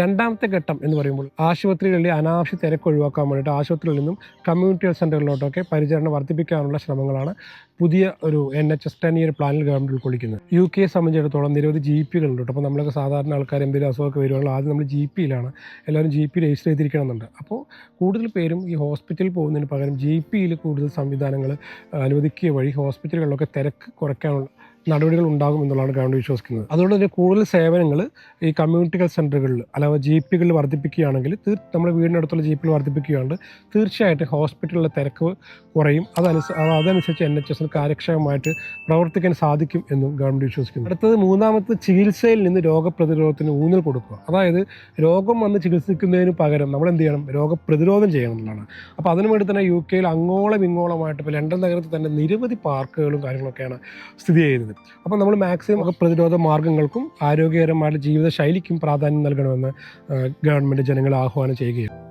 രണ്ടാമത്തെ ഘട്ടം എന്ന് പറയുമ്പോൾ ആശുപത്രികളിലെ അനാവശ്യ തിരക്ക് ഒഴിവാക്കാൻ വേണ്ടിയിട്ട് ആശുപത്രികളിൽ നിന്നും കമ്മ്യൂണിറ്റി ഹെൽത്ത് സെന്ററുകളിലോട്ടൊക്കെ പരിചരണം വർദ്ധിപ്പിക്കാനുള്ള ശ്രമങ്ങളാണ് പുതിയ ഒരു N H S ten year പ്ലാനിൽ ഗവൺമെന്റ് ഉൾക്കൊള്ളിക്കുന്നത്. യു കെയെ സംബന്ധിച്ചിടത്തോളം നിരവധി ജി പികളുണ്ട് അപ്പോൾ നമ്മളൊക്കെ സാധാരണ ആൾക്കാർ എന്തെങ്കിലും അസുഖമൊക്കെ വരുവാണെങ്കിൽ ആദ്യം നമ്മൾ ജി പിയിലാണ് എല്ലാവരും ജി പി രജിസ്റ്റർ ചെയ്തിരിക്കണമെന്നുണ്ട്. അപ്പോൾ കൂടുതൽ പേരും ഈ ഹോസ്പിറ്റലിൽ പോകുന്നതിന് പകരം ജി പിയിൽ കൂടുതൽ സംവിധാനങ്ങൾ അനുവദിക്കുക വഴി ഹോസ്പിറ്റലുകളിലൊക്കെ തിരക്ക് കുറയ്ക്കാനുള്ള നടപടികൾ ഉണ്ടാകും എന്നുള്ളതാണ് ഗവൺമെന്റ് വിശ്വസിക്കുന്നത്. അതുകൊണ്ട് തന്നെ കൂടുതൽ സേവനങ്ങൾ ഈ കമ്മ്യൂണിറ്റി ഹെൽത്ത് സെന്ററുകളിൽ അല്ലാതെ ജി പികളിൽ വർദ്ധിപ്പിക്കുകയാണെങ്കിൽ തീർ നമ്മുടെ വീടിനടുത്തുള്ള ജി പികൾ വർദ്ധിപ്പിക്കുകയാണെങ്കിൽ തീർച്ചയായിട്ടും ഹോസ്പിറ്റലിലെ തിരക്ക് കുറയും. അതനുസ അതനുസരിച്ച് എൻ എച്ച് എസിന് കാര്യക്ഷമമായിട്ട് പ്രവർത്തിക്കാൻ സാധിക്കും എന്നും ഗവൺമെന്റ് വിശ്വസിക്കുന്നു. അടുത്തത് മൂന്നാമത്തെ ചികിത്സയിൽ നിന്ന് രോഗപ്രതിരോധത്തിന് ഊന്നൽ കൊടുക്കുക. അതായത് രോഗം വന്ന് ചികിത്സിക്കുന്നതിന് പകരം നമ്മൾ എന്ത് ചെയ്യണം? രോഗപ്രതിരോധം ചെയ്യണം എന്നുള്ളതാണ്. അപ്പോൾ അതിനു വേണ്ടി തന്നെ യു കെയിൽ അങ്ങോളം ഇങ്ങോളമായിട്ട് ഇപ്പോൾ ലണ്ടൻ നഗരത്തിൽ തന്നെ നിരവധി പാർക്കുകളും കാര്യങ്ങളൊക്കെയാണ് സ്ഥിതി ചെയ്യുന്നത്. അപ്പോൾ നമ്മൾ മാക്സിമം പ്രതിരോധ മാർഗങ്ങൾക്കും ആരോഗ്യകരമായ ജീവിത ശൈലിക്കും പ്രാധാന്യം നൽകണമെന്ന് ഗവൺമെന്റ് ജനങ്ങളെ ആഹ്വാനം ചെയ്യുകയാണ്.